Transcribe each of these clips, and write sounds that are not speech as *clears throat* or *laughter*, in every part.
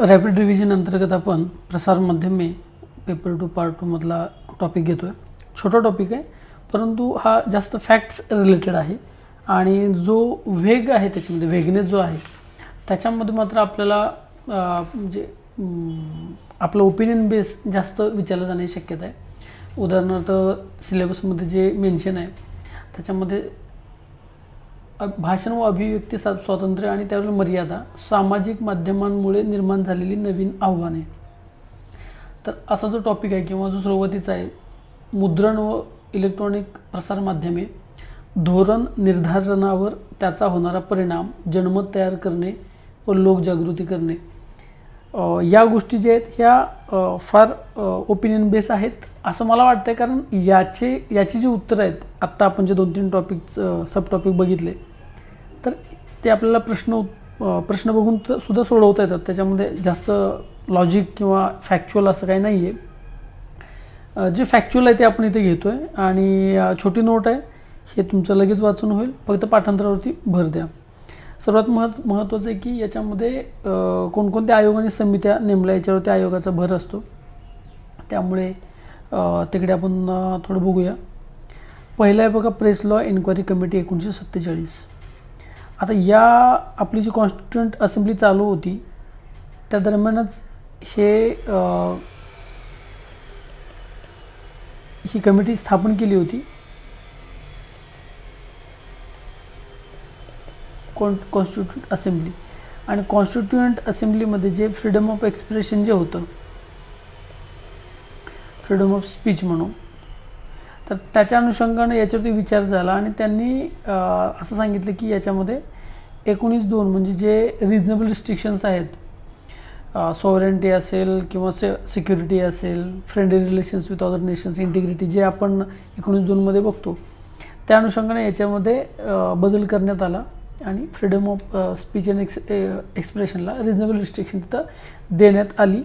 Rapid revision अंतर्गत आपण प्रसार माध्यमे पेपर टू पार्ट टूमधला टॉपिक घेतो आहे छोटा टॉपिक आहे परंतु हा जास्त फॅक्ट्स रिलेटेड आहे. आणि जो वेग आहे त्याच्यामध्ये वेगनेस जो आहे त्याच्यामध्ये मात्र आपल्याला म्हणजे आपलं ओपिनियन बेस जास्त विचारलं जाण्याची शक्यता आहे. उदाहरणार्थ सिलेबसमध्ये जे मेन्शन आहे त्याच्यामध्ये भाषण व अभिव्यक्ती स्वातंत्र्य आणि त्यावर मर्यादा सामाजिक माध्यमांमुळे निर्माण झालेली नवीन आव्हाने तर असा जो टॉपिक आहे किंवा जो सुरुवातीचा आहे मुद्रण व इलेक्ट्रॉनिक प्रसार माध्यमे धोरण निर्धारणावर त्याचा होणारा परिणाम जनमत तयार करणे व लोकजागृती करणे या गोष्टी ज्या आहेत ह्या फार ओपिनियन बेस आहेत असं मला वाटतं कारण याचे याची जी उत्तरं आहेत आत्ता आपण जे दोन तीन टॉपिक सब टॉपिक बघितले ते आपल्याला प्रश्न प्रश्न बघून सुद्धा सोडवता येतात. त्याच्यामध्ये जास्त लॉजिक किंवा फॅक्च्युअल असं काही नाही आहे जे फॅक्च्युअल आहे ते आपण इथे घेतो आहे आणि छोटी नोट आहे. हे तुमचं लगेच वाचून होईल. फक्त पाठांतरावरती भर द्या. सर्वात महत् महत्त्वाचं आहे की याच्यामध्ये कोणकोणत्या आयोग आणि समित्या नेमल्या याच्यावरती आयोगाचा भर असतो. त्यामुळे तिकडे आपण थोडं बघूया. पहिलं आहे बघा प्रेस लॉ एन्क्वायरी कमिटी एकोणीसशे सत्तेचाळीस. आता या आपली जी कॉन्स्टिट्युंट असेंब्ली चालू होती त्या दरम्यानच हे ही कमिटी स्थापन केली होती. कॉन कॉन्स्टिट्यूट असेंब्ली आणि कॉन्स्टिट्युएंट असेंब्लीमध्ये जे फ्रीडम ऑफ एक्सप्रेशन जे होतं फ्रीडम ऑफ स्पीच म्हणून तर त्याच्या अनुषंगाने याच्यावरती विचार झाला आणि त्यांनी असं सांगितलं की याच्यामध्ये एकोणीस दोन म्हणजे जे रिजनेबल रिस्ट्रिक्शन्स आहेत सॉवरेंटी असेल किंवा से सिक्युरिटी असेल friendly relations with other nations integrity जे आपण एकोणीस दोनमध्ये बघतो त्या अनुषंगाने याच्यामध्ये बदल करण्यात आला आणि freedom of speech and x एक्सप्रेशनला रिजनेबल रिस्ट्रिक्शन तिथं देण्यात आली.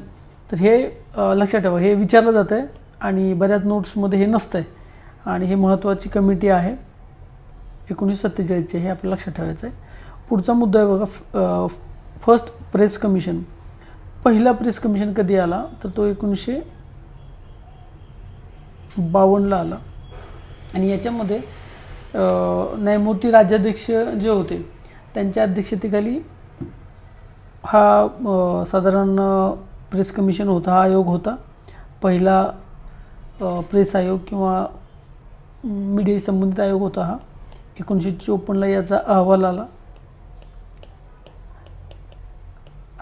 तर हे लक्षात ठेवा हे विचारलं जातं आहे आणि बऱ्याच नोट्समध्ये हे नसतं आहे आणि हे महत्त्वाची कमिटी आहे. एकोणीसशे सत्तेचाळीसची हे आपल्याला लक्षात ठेवायचं आहे पुढचा मुद्दा आहे बघा फर्स्ट प्रेस कमिशन पहिला प्रेस कमिशन कधी आला? तर तो एकोणीसशे बावन्नला आला. आणि याच्यामध्ये न्यायमूर्ती राज्याध्यक्ष जे होते त्यांच्या अध्यक्षतेखाली हा साधारण प्रेस कमिशन होता हा आयोग होता. पहिला प्रेस आयोग किंवा मीडिया संबंधित आयोग होता हा. एकोणीसशे चोपन्नला याचा अहवाल आला.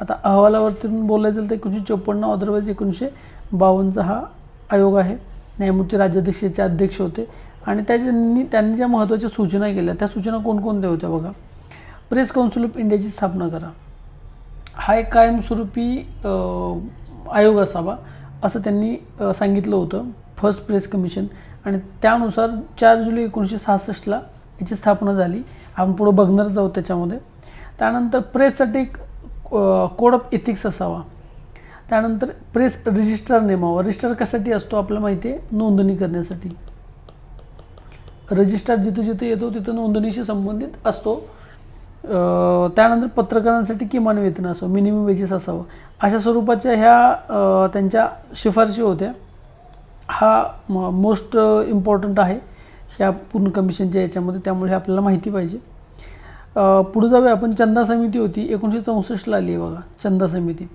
आता अहवालावरती बोलायचं झालं तर एकोणीसशे चोपन्न अदरवाईज एकोणीसशे बावन्नचा हा आयोग आहे. न्यायमूर्ती राज्याध्यक्षाचे अध्यक्ष होते आणि त्याच्यांनी त्यांनी ज्या महत्त्वाच्या सूचना केल्या त्या सूचना कोणकोणत्या होत्या बघा. प्रेस काउन्सिल ऑफ इंडियाची स्थापना करा. हा एक कायमस्वरूपी आयोग असावा असं त्यांनी सांगितलं होतं. फर्स्ट प्रेस कमिशन आणि त्यानुसार चार जुलै एकोणीसशे सहासष्टला याची स्थापना झाली. आपण पुढं बघणारच आहोत त्याच्यामध्ये. त्यानंतर प्रेससाठी एक कोड ऑफ एथिक्स असावा. त्यानंतर प्रेस रजिस्टर नेमावा. रजिस्टर कशासाठी असतो आपल्याला माहिती आहे? नोंदणी करण्यासाठी. रजिस्टर जिथं जिथे येतो तिथं नोंदणीशी संबंधित असतो. त्यानंतर पत्रकारांसाठी किमान वेतन असावं. मिनिमम वेजेस असावं. अशा स्वरूपाच्या ह्या त्यांच्या शिफारशी होत्या. हा मोस्ट इम्पॉर्टंट आहे. ह्या पूर्ण कमिशनच्या याच्यामध्ये त्यामुळे हे आपल्याला माहिती पाहिजे. पुढे जाऊया आपण. चंदा समिती होती. एकोणीसशे चौसष्टला आली आहे बघा चंदा समिती.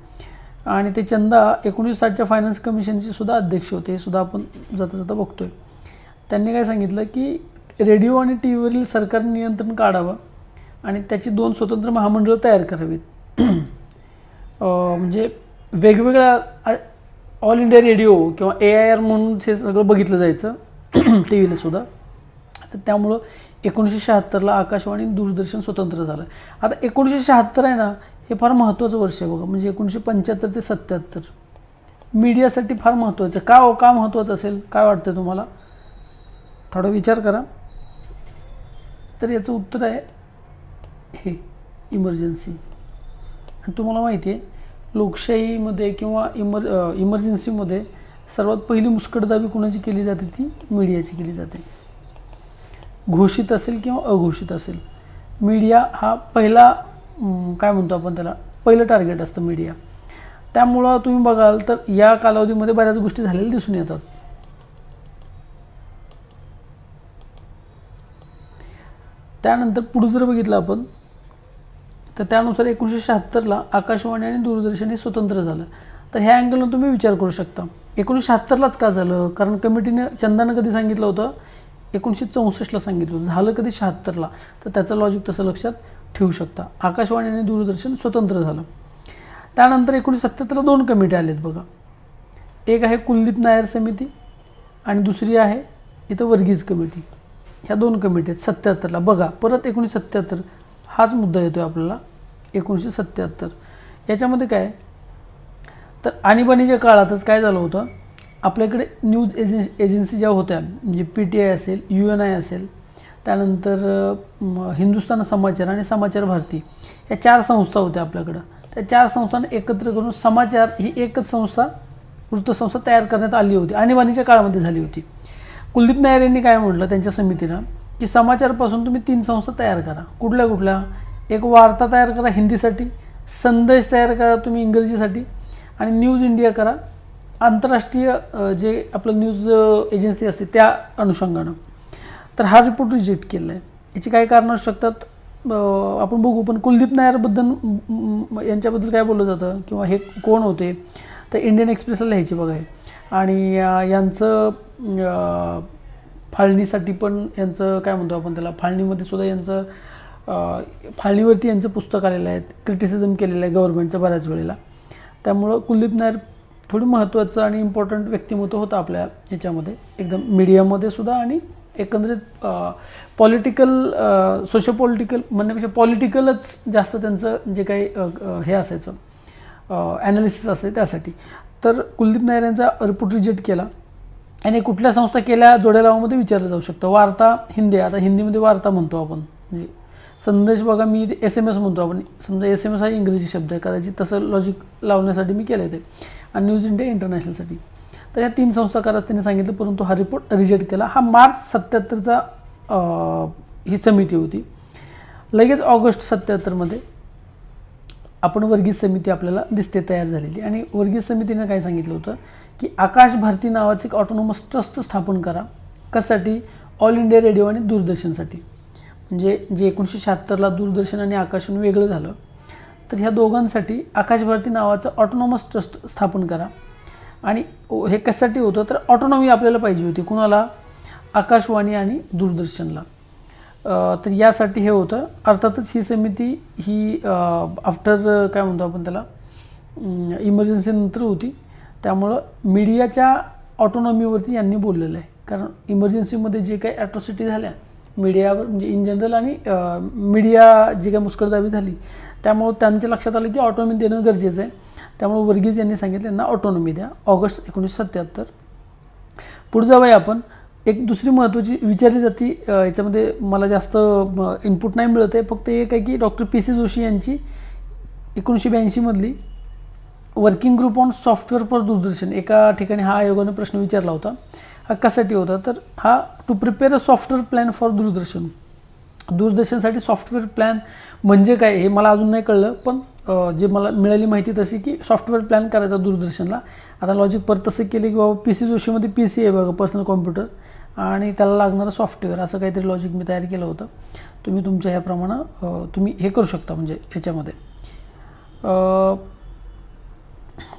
आणि ते चंदा एकोणीसशे साठच्या फायनान्स कमिशनचे सुद्धा अध्यक्ष होते. हे सुद्धा आपण जाता जाता बघतो आहे त्यांनी काय सांगितलं की रेडिओ आणि टी व्हीवरील सरकार नियंत्रण काढावं आणि त्याची दोन स्वतंत्र महामंडळं तयार करावीत. *clears throat* म्हणजे वेगवेगळ्या ऑल इंडिया रेडिओ किंवा ए आय आर म्हणून हे सगळं बघितलं जायचं. *clears throat* टी व्हीला सुद्धा. तर त्यामुळं एकोणीसशे शहात्तरला आकाशवाणी दूरदर्शन स्वतंत्र झालं. आता एकोणीसशे शहात्तर आहे ना हे फार महत्त्वाचं वर्ष आहे बघा. म्हणजे एकोणीसशे पंच्याहत्तर ते सत्याहत्तर. मीडियासाठी फार महत्त्वाचं. का हो का महत्त्वाचं असेल? काय वाटतं तुम्हाला? थोडा विचार करा. तर याचं उत्तर आहे हे इमर्जन्सी आणि तुम्हाला माहिती आहे लोकशाहीमध्ये किंवा इमर इमर्जन्सीमध्ये सर्वात पहिली मुस्कटदाबी कुणाची केली जाते? ती मीडियाची केली जाते. घोषित असेल किंवा अघोषित असेल. मीडिया हा पहिला काय म्हणतो आपण त्याला? पहिलं टार्गेट असतं मीडिया. त्यामुळं तुम्ही बघाल तर या कालावधीमध्ये बऱ्याच गोष्टी झालेल्या दिसून येतात. त्यानंतर पुढे जर बघितलं आपण तर त्यानुसार एकोणीसशे शहात्तरला आकाशवाणी आणि दूरदर्शन हे स्वतंत्र झालं. तर ह्या अँगलनं तुम्ही विचार करू शकता. एकोणीसशे शहात्तरलाच का झालं? कारण कमिटीने चंदानं कधी सांगितलं होतं? एकोणीसशे चौसष्टला सांगितलं होतं. झालं कधी शहात्तरला? तर त्याचं लॉजिक तसं लक्षात ठेवू शकता. आकाशवाणी आणि दूरदर्शन स्वतंत्र झालं. त्यानंतर एकोणीसशे सत्त्याहत्तरला दोन कमिटी आलेत बघा. एक आहे कुलदीप नायर समिती आणि दुसरी आहे इथं वर्गीज कमिटी. ह्या दोन कमिटी आहेत. सत्त्याहत्तरला. बघा परत एकोणीसशे सत्त्याहत्तर. हाच मुद्दा येतो आहे आपल्याला. एकोणीसशे सत्त्याहत्तर याच्यामध्ये काय? तर आणीबाणीच्या काळातच काय झालं होतं? आपल्याकडे न्यूज एजन्सी एजन्सी ज्या होत्या म्हणजे पी टी आय असेल यू एन आय असेल त्यानंतर हिंदुस्थान हिंदुस्तान समाचार आणि समाचार भारती या चार संस्था होत्या आपल्याकडं. त्या चार संस्थांना एकत्र करून समाचार ही एकच संस्था वृत्तसंस्था तयार करण्यात आली होती. आणीबाणीच्या काळामध्ये झाली होती. कुलदीप नायर यांनी काय म्हटलं? त्यांच्या समितीनं की समाचारपासून तुम्ही तीन संस्था तयार करा. कुठल्या कुठल्या? एक वार्ता तयार करा हिंदीसाठी संदेश तयार करा तुम्ही इंग्रजीसाठी आणि न्यूज इंडिया करा. आंतरराष्ट्रीय जे आपलं न्यूज एजन्सी असते त्या अनुषंगानं. तर हा रिपोर्ट रिजेक्ट केला आहे याची काही कारणं असू शकतात. आपण बघू पण कुलदीप नायरबद्दल यांच्याबद्दल काय बोललं जातं? किंवा हे कोण होते? तर इंडियन एक्सप्रेसला लिहायची बघा हे. आणि यांचं फाळणीसाठी पण यांचं काय म्हणतो आपण त्याला फाळणीमध्ये सुद्धा यांचं फाळणीवरती यांचं पुस्तक आलेलं आहे क्रिटिसिझम केलेलं आहे गव्हर्नमेंटचं बऱ्याच वेळेला. त्यामुळं कुलदीप नायर थोडी महत्त्वाचं आणि इम्पॉर्टंट व्यक्तिमत्व होतं आपल्या ह्याच्यामध्ये. एकदम मीडियामध्ये सुद्धा आणि एकंदरीत पॉलिटिकल सोशो पॉलिटिकल म्हणण्यापेक्षा पॉलिटिकलच जास्त त्यांचं जे काही हे असायचं ॲनालिसिस असेल त्यासाठी. तर कुलदीप नायर यांचा रिपोर्ट रिजेक्ट केला. आणि कुठल्या संस्था केल्या जोड्या लावामध्ये विचारलं जाऊ शकतं. वार्ता हिंदी आता हिंदीमध्ये वार्ता म्हणतो आपण. म्हणजे संदेश बघा मी एस एम एस म्हणतो आपण. समजा एस एम एस हा इंग्रजी शब्द आहे. कदाचित तसं लॉजिक लावण्यासाठी मी केलं ते. आणि न्यूज इंडिया इंटरनॅशनलसाठी तर या तीन संस्था त्यांनी सांगितलं परंतु हा रिपोर्ट रिजेक्ट केला. हा मार्च सत्त्याहत्तरचा ही समिती होती. लगेच ऑगस्ट सत्त्याहत्तरमध्ये आपण वर्गीय समिती आपल्याला दिसते तयार झालेली. आणि वर्गीय समितीनं काय सांगितलं होतं? की आकाश भारती नावाचं एक ऑटोनॉमस ट्रस्ट स्थापन करा. कशासाठी? ऑल इंडिया रेडिओ आणि दूरदर्शनसाठी. म्हणजे जे एकोणीसशे शहात्तरला दूरदर्शन आणि आकाशन वेगळं झालं तर ह्या दोघांसाठी आकाश भारती नावाचं ऑटोनॉमस ट्रस्ट स्थापन करा. आणि हे कशासाठी होतं? तर ऑटोनॉमी आपल्याला पाहिजे होती. कुणाला? आकाशवाणी आणि दूरदर्शनला. तर यासाठी हे होतं. अर्थातच ही समिती ही आफ्टर काय म्हणतो आपण त्याला इमर्जन्सीनंतर होती. त्यामुळं मीडियाच्या ऑटोनॉमीवरती यांनी बोललेलं आहे. कारण इमर्जन्सीमध्ये जे काही ॲट्रॉसिटी झाल्या मीडियावर म्हणजे इन जनरल आणि मीडिया जी काही मुस्करदाबी झाली त्यामुळं त्यांच्या लक्षात आलं की ऑटोनॉमी देणं गरजेचं आहे. त्यामुळे वर्गीज यांनी सांगितलं यांना ऑटोनॉमी द्या. ऑगस्ट एकोणीसशे सत्त्याहत्तर पुढे जाऊया आपण. एक दुसरी महत्त्वाची विचारली जाती याच्यामध्ये मला जास्त इनपुट नाही मिळत आहे. फक्त एक आहे की डॉक्टर पी सी जोशी यांची एकोणीसशे ब्याऐंशीमधली working group on software for Doordarshan एका ठिकाणी हा आयोगाने प्रश्न विचारला होता. हा कशासाठी होता? तर हा to prepare a software plan for Doordarshan. दूरदर्शनसाठी software plan म्हणजे काय? हे मला अजून नाही कळलं पण जे मला मिळाली माहिती तशी की सॉफ्टवेअर प्लॅन करायचा दूरदर्शनला. आता लॉजिक परत तसं केलं की बाबा पी सी जोशीमध्ये पी सी आहे बघा पर्सनल कॉम्प्युटर आणि त्याला लागणारं सॉफ्टवेअर असं काहीतरी लॉजिक मी तयार केलं होतं. तुम्ही तुमच्या ह्याप्रमाणे तुम्ही हे करू शकता म्हणजे ह्याच्यामध्ये.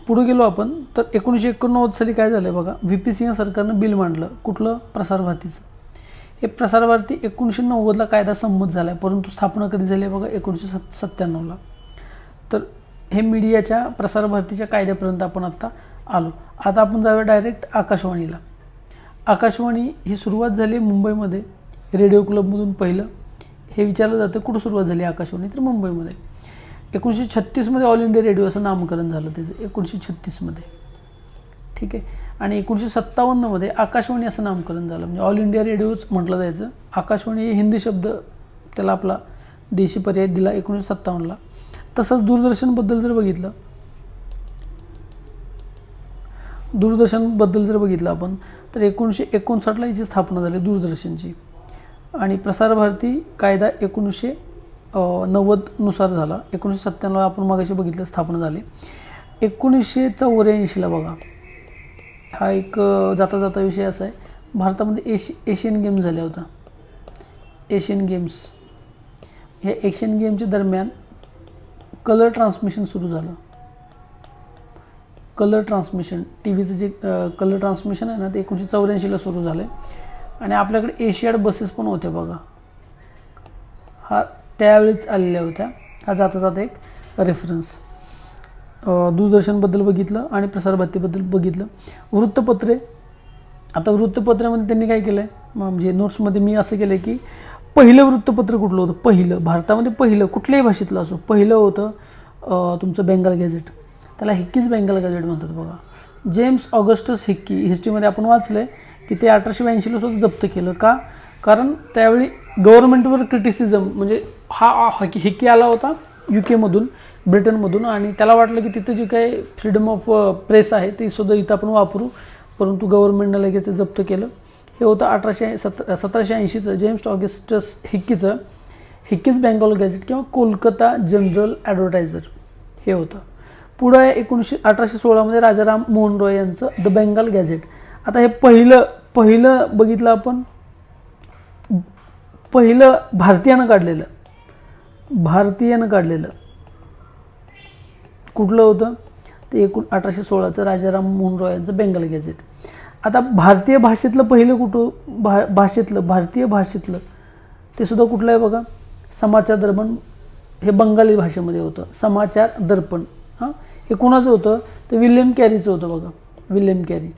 पुढे गेलो आपण तर एकोणीसशे एकोणनव्वद साली काय झालं बघा व्ही पी सिंह सरकारनं बिल मांडलं. कुठलं? प्रसारभारतीचं हे प्रसारभारती एकोणीसशे नव्वदला कायदा संमत झाला आहे परंतु स्थापना कधी झाली आहे बघा? एकोणीसशे सत् सत्त्याण्णवला. तर हे मीडियाच्या प्रसारभारतीच्या कायद्यापर्यंत आपण आत्ता आलो. आता आपण जाऊया डायरेक्ट आकाशवाणीला. आकाशवाणी ही सुरुवात झाली मुंबईमध्ये. रेडिओ क्लबमधून पहिलं. हे विचारलं जातं कुठं सुरुवात झाली आकाशवाणी? तर मुंबईमध्ये. एकोणीसशे छत्तीसमध्ये ऑल इंडिया रेडिओ असं नामकरण झालं त्याचं. एकोणीसशे छत्तीसमध्ये. ठीक आहे? आणि एकोणीसशे सत्तावन्नमध्ये आकाशवाणी असं नामकरण झालं. म्हणजे ऑल इंडिया रेडिओच म्हटलं जायचं. आकाशवाणी हे हिंदी शब्द त्याला आपला देशी पर्याय दिला एकोणीसशे सत्तावन्नला. तसंच दूरदर्शनबद्दल जर बघितलं दूरदर्शनबद्दल जर बघितलं आपण तर एकोणीसशे एकोणसाठला याची स्थापना झाली दूरदर्शनची. आणि प्रसार भारती कायदा एकोणीसशे नव्वदनुसार झाला. एकोणीसशे सत्त्याण्णव आपण मागाशी बघितलं स्थापना झाली. एकोणीसशे चौऱ्याऐंशीला बघा. हा एक जाता जाता विषय असा आहे. भारतामध्ये एशि एशियन गेम्स झाल्या होता एशियन गेम्स. ह्या एशियन गेमच्या दरम्यान कलर ट्रान्समिशन सुरू झालं. कलर ट्रान्समिशन टी व्हीचं जे कलर ट्रान्समिशन आहे ना ते एकोणीसशे चौऱ्याऐंशीला सुरू झालं आहे आणि आपल्याकडे एशियाड बसेस पण होत्या बघा. हा त्यावेळीच आलेल्या होत्या. हा जाता जाता एक रेफरन्स दूरदर्शनबद्दल बघितलं आणि प्रसारभारतीबद्दल बघितलं. वृत्तपत्रे. आता वृत्तपत्रामध्ये त्यांनी काय केलं आहे म्हणजे नोट्समध्ये मी असं केलं आहे की पहिलं वृत्तपत्र कुठलं होतं? पहिलं. भारतामध्ये पहिलं कुठल्याही भाषेतलं असो. पहिलं होतं तुमचं बेंगाल गॅझेट. त्याला हिक्कीच बँगल गॅजेट म्हणतात बघा. जेम्स ऑगस्टस हिक्की हिस्ट्रीमध्ये आपण वाचलं आहे की ते अठराशे ब्याऐंशीला सुद्धा जप्त केलं. का? कारण त्यावेळी गव्हर्नमेंटवर क्रिटिसिझम म्हणजे हा हकी हिक्की आला होता यू केमधून ब्रिटनमधून आणि त्याला वाटलं की तिथं जे काही फ्रीडम ऑफ प्रेस आहे ती सुद्धा इथं आपण वापरू. परंतु गव्हर्नमेंटनं लगेच ते जप्त केलं. हे होतं अठराशे सत सतराशे ऐंशीचं जेम्स ऑगस्टस हिक्कीचं हिक्कीज बेंगॉल गॅझेट किंवा कोलकाता जनरल ॲडव्हर्टायझर. हे होतं. पुढं आहे एकोणीसशे अठराशे सोळामध्ये राजाराम मोहन रॉय यांचं द बेंगाल गॅझेट आता हे पहिलं पहिलं बघितलं आपण? पहिलं भारतीयानं काढलेलं. भारतीयानं काढलेलं. कुठलं होतं? ते एकूण अठराशे सोळाचं राजाराम मोहन रॉय यांचं बेंगाल गॅझेट आता भारतीय भाषेतलं पहिलं कुठं? भा भाषेतलं भारतीय भाषेतलं ते सुद्धा कुठलं आहे बघा? समाचार दर्पण हे बंगाली भाषेमध्ये होतं. समाचार दर्पण. हां? हे कुणाचं होतं? ते विल्यम कॅरीचं होतं बघा. William Carey.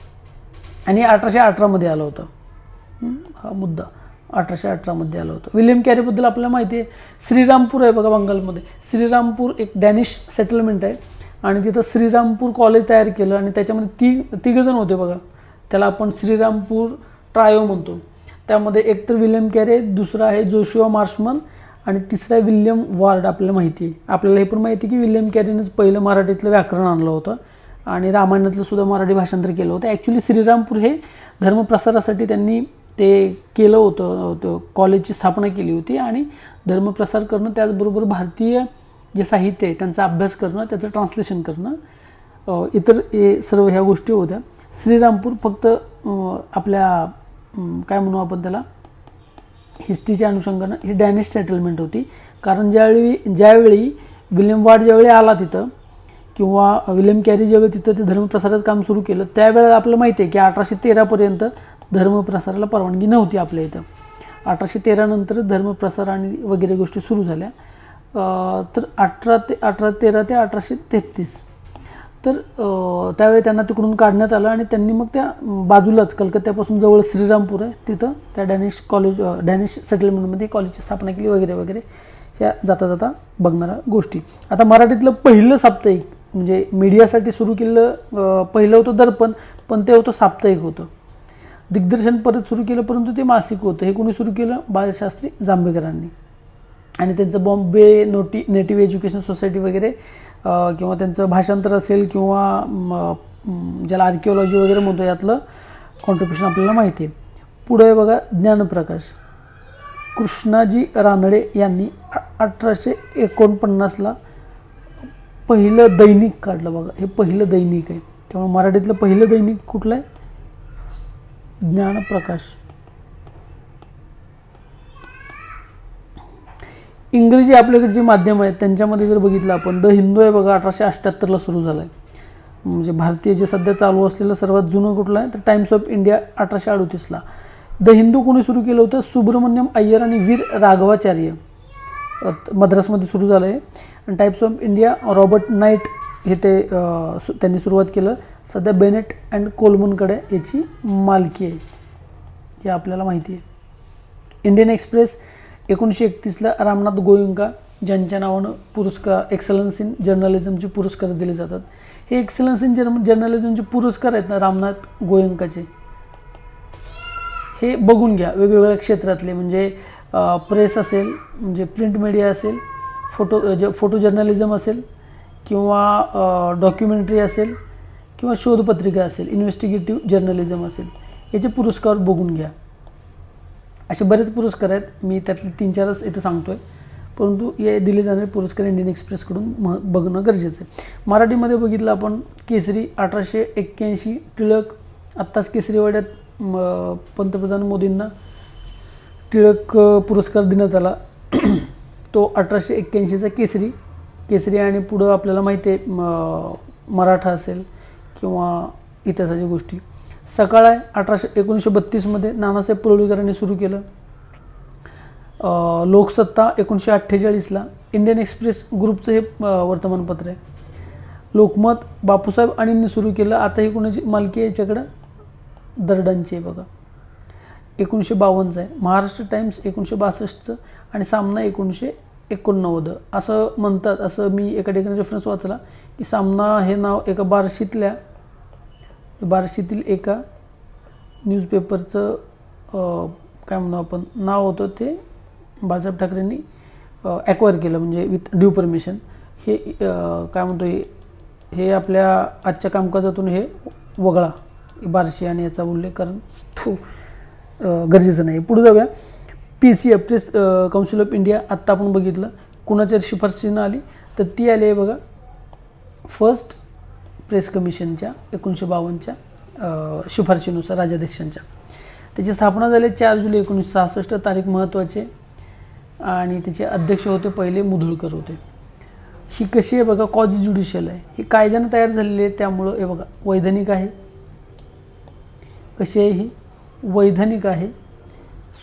आणि अठराशे अठरामध्ये आलं होतं. हा मुद्दा. अठराशे अठरामध्ये आलं होतं. विल्यम कॅरीबद्दल आपल्याला माहिती आहे. श्रीरामपूर आहे बघा बंगालमध्ये. श्रीरामपूर एक डॅनिश सेटलमेंट आहे. आणि तिथं श्रीरामपूर कॉलेज तयार केलं आणि त्याच्यामध्ये ती तिघंजण होते बघा. त्याला आपण श्रीरामपूर ट्रायो म्हणतो. त्यामध्ये एक तर विल्यम कॅरी दुसरा आहे जोशुआ मार्शमन आणि तिसरा आहे विल्यम वार्ड आपल्याला माहिती आहे. आपल्याला हे पण माहिती आहे की विल्यम कॅरीनंच पहिलं मराठीतलं व्याकरण आणलं होतं आणि रामायणातलं सुद्धा मराठी भाषांतर केलं होतं. ॲक्च्युली श्रीरामपूर हे धर्मप्रसारासाठी त्यांनी ते केलं होतं कॉलेजची स्थापना केली होती आणि धर्मप्रसार करणं त्याचबरोबर भारतीय जे साहित्य आहे त्यांचा अभ्यास करणं त्याचं ट्रान्सलेशन करणं इतर हे सर्व ह्या गोष्टी होत्या. श्रीरामपूर फक्त आपल्या काय म्हणू आपण त्याला? हिस्ट्रीच्या अनुषंगानं ही डॅनिश सेटलमेंट होती. कारण ज्यावेळी ज्यावेळी विल्यम वाड ज्यावेळी आला तिथं किंवा विल्यम कॅरी ज्यावेळी तिथं ते धर्मप्रसाराचं काम सुरू केलं त्यावेळेला आपलं माहिती आहे की अठराशे तेरापर्यंत धर्मप्रसाराला परवानगी नव्हती आपल्या इथं. अठराशे तेरानंतर धर्मप्रसार आणि वगैरे गोष्टी सुरू झाल्या. तर अठरा ते अठरा तेरा ते अठराशे तेहतीस तर त्यावेळी त्यांना तिकडून काढण्यात आलं आणि त्यांनी मग त्या बाजूलाच कलकत्त्यापासून जवळ श्रीरामपूर आहे तिथं त्या डॅनिश कॉलेज डॅनिश सेटलमेंटमध्ये कॉलेजची स्थापना केली वगैरे वगैरे ह्या जाता जाता बघणाऱ्या गोष्टी. आता मराठीतलं पहिलं साप्ताहिक म्हणजे मीडियासाठी सुरू केलेलं पहिलं होतं दर्पण पण ते होतं साप्ताहिक होतं. दिग्दर्शन परत सुरू केलं परंतु ते मासिक होतं. हे कोणी सुरू केलं? बाळशास्त्री जांभेकरांनी. आणि त्यांचं बॉम्बे नोटी नेटिव्ह एज्युकेशन सोसायटी वगैरे किंवा त्यांचं भाषांतर असेल किंवा ज्याला आर्किओलॉजी वगैरे म्हणतो यातलं कॉन्ट्रीब्युशन आपल्याला माहिती आहे. पुढे आहे बघा ज्ञानप्रकाश. कृष्णाजी रानडे यांनी अठराशे एकोणपन्नासला पहिलं दैनिक काढलं बघा. हे पहिलं दैनिक आहे. त्यामुळे मराठीतलं पहिलं दैनिक कुठलं आहे? ज्ञानप्रकाश. इंग्रजी आपल्याकडे जे माध्यम आहेत त्यांच्यामध्ये जर बघितलं आपण द हिंदू आहे बघा अठराशे अठ्ठ्याहत्तरला सुरू झालं आहे म्हणजे भारतीय जे सध्या चालू असलेलं सर्वात जुनं कुठलं आहे तर टाइम्स ऑफ इंडिया अठराशे अडतीसला. द हिंदू कोणी सुरू केलं होतं? सुब्रमण्यम अय्यर आणि वीर राघवाचार्य. मद्रासमध्ये सुरू झालं आहे आणि types of India Robert Knight हे ते सु- त्यांनी सुरुवात केलं. सध्या बेनेट अँड कोलमनकडे याची मालकी आहे. हे आपल्याला माहिती आहे. इंडियन एक्सप्रेस एकोणीसशे एकतीसला रामनाथ गोयंका ज्यांच्या नावानं पुरस्कार एक्सलन्स इन जर्नलिझमचे पुरस्कार दिले जातात. हे एक्सलन्स इन जर्म जर्नलिझमचे पुरस्कार आहेत ना रामनाथ गोयंकाचे? हे बघून घ्या वेगवेगळ्या क्षेत्रातले. म्हणजे प्रेस असेल म्हणजे प्रिंट मीडिया असेल फोटो ज फोटो जर्नलिझम असेल किंवा डॉक्युमेंटरी असेल किंवा शोधपत्रिका असेल इन्व्हेस्टिगेटिव्ह जर्नलिझम असेल याचे पुरस्कार बघून घ्या. असे बरेच पुरस्कार आहेत. मी त्यातले तीन चारच इथं सांगतो आहे परंतु हे दिले जाणारे पुरस्कार इंडियन एक्सप्रेसकडून म बघणं गरजेचं आहे. मराठीमध्ये बघितलं आपण केसरी अठराशे एक्क्याऐंशी टिळक आत्ताच केसरीवाड्यात म पंतप्रधान मोदींना टिळक पुरस्कार देण्यात आला. तो अठराशे एक्क्याऐंशीचा केसरी केसरी आणि पुढं आपल्याला माहिती आहे मराठा असेल किंवा इतिहासाच्या गोष्टी. सकाळ आहे अठराशे एकोणीसशे बत्तीसमध्ये नानासाहेब पुरळीकरांनी सुरू केलं. लोकसत्ता एकोणीसशे अठ्ठेचाळीसला इंडियन एक्सप्रेस ग्रुपचं हे वर्तमानपत्र आहे. लोकमत बापूसाहेब आणींनी सुरू केलं. आता हे कोणाची मालकी आहे याच्याकडं? दरडांची आहे बघा. एकोणीसशे बावन्नचं आहे. महाराष्ट्र टाईम्स एकोणीसशे बासष्टचं आणि सामना एकोणीसशे एकोणनव्वद. असं म्हणतात असं मी एका ठिकाणी रेफरन्स वाचला की सामना हे नाव एका बार्शीतल्या बार्शीतील एका न्यूजपेपरचं काय म्हणू आपण नाव होतं ते बाळासाहेब ठाकरेंनी ॲक्वायर केलं म्हणजे विथ ड्यू परमिशन हे काय म्हणतो हे हे आपल्या आजच्या कामकाजातून हे वगळा बार्शी आणि याचा उल्लेख कारण तो गरजेचं नाही. पुढे जाऊया. P C F press council of India आत्ता आपण बघितलं. कुणाच्या शिफारशीनं आली? तर ती आली आहे बघा. फर्स्ट प्रेस कमिशनच्या एकोणीसशे बावन्नच्या शिफारशीनुसार राज्याध्यक्षांच्या. त्याची स्थापना झाली चार जुलै एकोणीसशे सहासष्ट तारीख महत्त्वाचे. आणि त्याचे अध्यक्ष होते पहिले मुधोळकर होते. ही कशी आहे बघा कॉज ज्युडिशियल आहे. ही कायद्यानं तयार झालेली आहे त्यामुळं हे बघा वैधानिक आहे. कशी आहे ही? वैधानिक आहे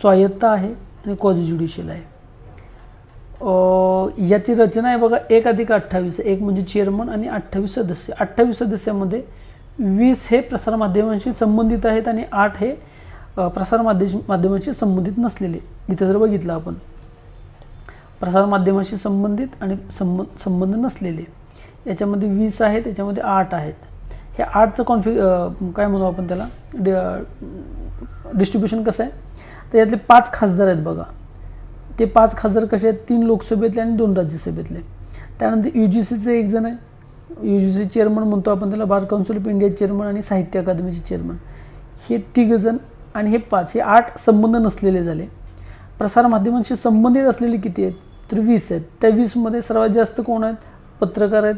स्वायत्त आहे आणि कॉज ज्युडिशियल आहे. याची रचना आहे बघा एक अधिक अठ्ठावीस एक म्हणजे चेअरमन आणि अठ्ठावीस सदस्य. अठ्ठावीस सदस्यामध्ये वीस हे प्रसारमाध्यमांशी संबंधित आहेत आणि आठ हे प्रसारमाध्यम माध्यमांशी संबंधित नसलेले. इथं जर बघितलं आपण. प्रसारमाध्यमाशी संबंधित आणि संब संबंध नसलेले. याच्यामध्ये वीस आहेत याच्यामध्ये आठ आहेत. हे आठचं कॉन्फि काय म्हणू आपण त्याला? डिस्ट्रीब्युशन कसं आहे? तर यातले पाच खासदार आहेत बघा. ते पाच खासदार कसे आहेत? तीन लोकसभेतले आणि दोन राज्यसभेतले. त्यानंतर यू जी सीचे एक जण आहे यू जी सी चेअरमन म्हणतो आपण त्याला bar council of India chairman आणि साहित्य अकादमीचे चेअरमन हे तिघ जण आणि हे पाच हे आठ संबंध नसलेले झाले. प्रसारमाध्यमांशी संबंधित असलेले किती आहेत? तर वीस आहेत. त्या वीसमध्ये सर्वात जास्त कोण आहेत? पत्रकार आहेत.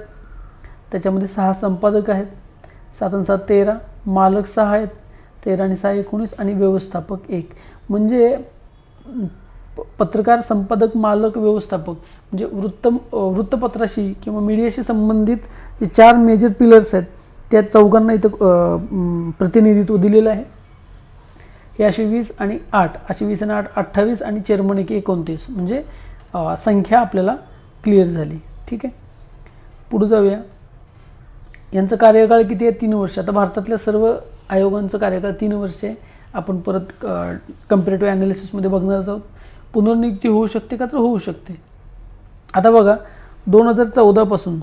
त्याच्यामध्ये सहा संपादक आहेत. सात आणि सात तेरा. मालक सहा आहेत. तेरा आणि सहा एकोणीस आणि व्यवस्थापक एक. म्हणजे पत्रकार संपादक मालक व्यवस्थापक म्हणजे वृत्त वृत्तपत्राशी किंवा मीडियाशी संबंधित जे चार मेजर पिलर्स आहेत त्या चौघांना इथं प्रतिनिधित्व दिलेलं आहे. हे असे वीस आणि आठ असे वीस आणि आठ अठ्ठावीस आणि चेअरमन एक एकोणतीस. म्हणजे संख्या आपल्याला क्लिअर झाली. ठीक आहे? पुढे जाऊया. यांचं कार्यकाळ किती आहे? तीन वर्ष. आता भारतातल्या सर्व आयोगांचं कार्यकाळ तीन वर्ष आहे. आपण परत कम्पेरेटिव्ह ॲनालिसिसमध्ये बघणार आहोत. पुनर्नियुक्ती होऊ शकते का तर होऊ शकते. आता बघा दोन हजार चौदापासून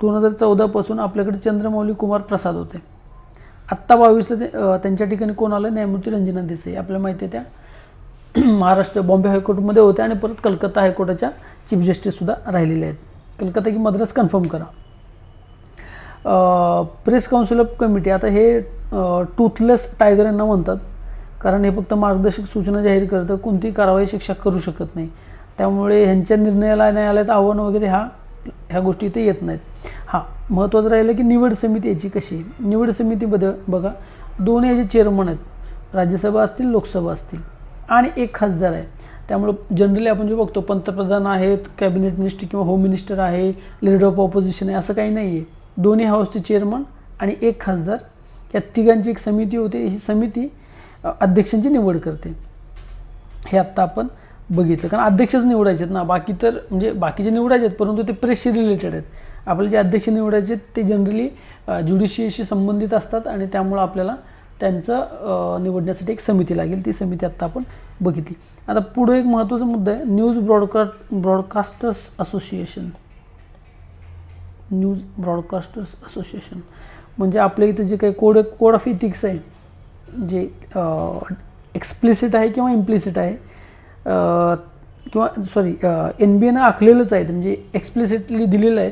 दोन हजार चौदापासून आपल्याकडे चंद्रमौली कुमार प्रसाद होते. आत्ता बावीसला ते त्यांच्या ठिकाणी कोण आलं? न्यायमूर्ती रंजना देसाई. आपल्याला माहिती आहे त्या *clears throat* महाराष्ट्र बॉम्बे हायकोर्टमध्ये होत्या आणि परत कलकत्ता हायकोर्टाच्या चीफ जस्टिससुद्धा राहिलेल्या आहेत. कलकत्ता की मद्रास कन्फर्म करा. प्रेस काउन्सिल ऑफ कमिटी आता हे टूथलेस टायगर यांना म्हणतात. कारण हे फक्त मार्गदर्शक सूचना जाहीर करतं कोणती कारवाई शिक्षा करू शकत नाही. त्यामुळे ह्यांच्या निर्णयाला न्यायालयात आव्हान वगैरे हा ह्या गोष्टी इथे येत नाहीत. हां महत्त्वाचं राहिलं की निवड समिती याची कशी आहे? निवड समितीमध्ये बघा दोन याचे चेअरमन आहेत. राज्यसभा असतील लोकसभा असतील. आणि एक खासदार आहे. त्यामुळं जनरली आपण जे बघतो पंतप्रधान आहेत कॅबिनेट मिनिस्टर किंवा होम मिनिस्टर आहे लीडर ऑफ ऑपोजिशन आहे असं काही नाही आहे दोन्ही हाऊसचे चेअरमन आणि एक खासदार. या तिघांची एक समिती होते. ही समिती अध्यक्षांची निवड करते. हे आत्ता आपण बघितलं. कारण अध्यक्षच निवडायचे आहेत ना. बाकी तर म्हणजे बाकीचे निवडायचे आहेत परंतु ते प्रेसशी रिलेटेड आहेत. आपले जे अध्यक्ष निवडायचे आहेत ते जनरली ज्युडिशियशी संबंधित असतात आणि त्यामुळं आपल्याला त्यांचं निवडण्यासाठी एक समिती लागेल. ती समिती आत्ता आपण बघितली. आता पुढे एक महत्त्वाचा मुद्दा आहे. News broadcast broadcasters association news broadcasters association म्हणजे आपल्या इथं जे काही कोड कोड ऑफ इथिक्स आहे जे एक्सप्लिसिट आहे किंवा इम्प्लिसिट आहे किंवा सॉरी एन बी एनं आखलेलंच आहे म्हणजे एक्सप्लिसिटली दिलेलं आहे.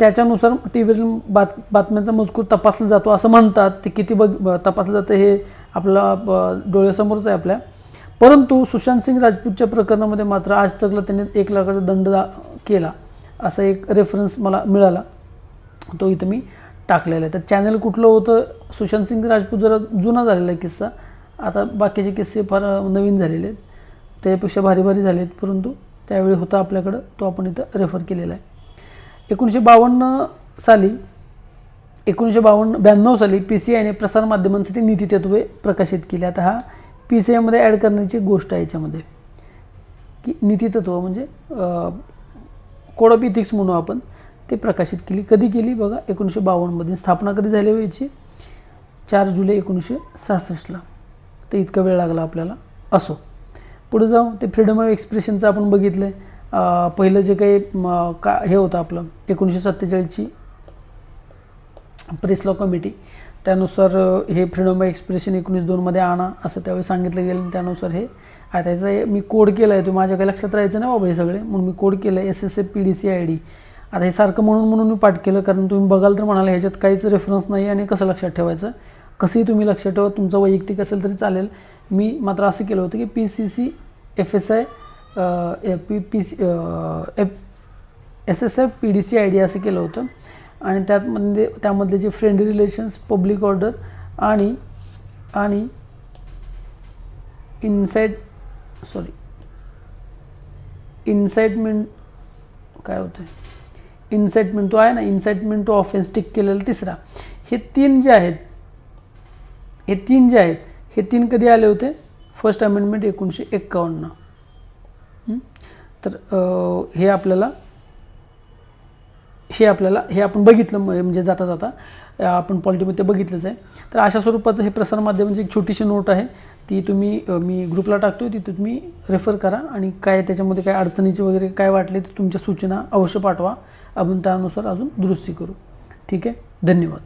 त्याच्यानुसार टी व्हीवरील बात बातम्यांचा मजकूर तपासला जातो असं म्हणतात. ते किती बघ तपासलं जातं हे आपला ब- डोळ्यासमोरच आहे आपल्या. परंतु सुशांत सिंग राजपूतच्या प्रकरणामध्ये मात्र आज तकला त्यांनी एक लाखाचा दंड केला. असा एक रेफरन्स मला मिळाला. तो इथं मी टाकलेलं आहे. तर चॅनल कुठलं होतं? सुशांत सिंग राजपूत जरा जुना झालेला आहे किस्सा. आता बाकीचे किस्से फार नवीन झालेले आहेत. त्याच्यापेक्षा भारी भारी झाले आहेत परंतु त्यावेळी होता आपल्याकडं. तो आपण इथं रेफर केलेला आहे. एकोणीसशे बावन्न साली एकोणीसशे बावन्न ब्याण्णव साली पी सी आयने प्रसारमाध्यमांसाठी नीती तत्वे प्रकाशित केली. आता हा पी सी आयमध्ये ॲड करण्याची गोष्ट आहे याच्यामध्ये. की नीतितत्व म्हणजे कोड ऑफ इथिक्स म्हणू आपण. ते प्रकाशित केली. कधी केली बघा? एकोणीसशे बावन्नमध्ये स्थापना कधी झाली व्हायची? चार जुलै एकोणीसशे सहासष्टला. तर इतका वेळ लागला आपल्याला. असो. पुढे जाऊ. ते फ्रीडम ऑफ एक्सप्रेशनचं आपण बघितलं आहे पहिलं जे काही का हे होतं आपलं एकोणीसशे सत्तेचाळीसची प्रेस लॉ कमिटी. त्यानुसार हे फ्रीडम ऑफ एक्सप्रेशन एकोणीस दोनमध्ये आणा असं त्यावेळी सांगितलं गेलं. आणि त्यानुसार हे आता याचा हे मी कोड केला आहे तो माझ्या काही लक्षात राहायचं नाही बाबा हे सगळे. म्हणून मी कोड केलं आहे S S A P D C I D आता हे सारखं म्हणून म्हणून मी पाठ केलं कारण तुम्ही बघाल तर म्हणाला ह्याच्यात काहीच रेफरन्स नाही आणि कसं लक्षात ठेवायचं? कसंही तुम्ही लक्षात ठेवा तुमचं वैयक्तिक असेल तरी चालेल. मी मात्र असं केलं होतं की P C C F S I P P C F S S F P D C I D असं केलं होतं. आणि त्यात म्हणजे त्यामधले जे फ्रेंड रिलेशन्स पब्लिक ऑर्डर आणि आणि इन्साईट सॉरी इन्साइटमेंट काय होतं इन्साइटमेंट तो आहे ना इन्साइटमेंट टू ऑफेन्स टिक केलेला तिसरा. हे तीन जे आहेत हे तीन जे आहेत हे तीन कधी आले होते? फर्स्ट अमेंडमेंट एकोणीसशे एक्कावन्न. तर हे आपल्याला हे आपल्याला हे आपण बघितलं म- म्हणजे जाता जाता आपण पॉलिटीमध्ये बघितलंच आहे. तर अशा स्वरूपाचं हे प्रसारमाध्यमांची एक छोटीशी नोट आहे. ती तुम्ही मी ग्रुपला टाकतो ती तुम्ही रेफर करा. आणि काय त्याच्यामध्ये काय अडचणीचे वगैरे काय वाटले तर तुमच्या सूचना अवश्य पाठवा. आपण त्यानुसार अजून दुरुस्ती करू. ठीक आहे? धन्यवाद.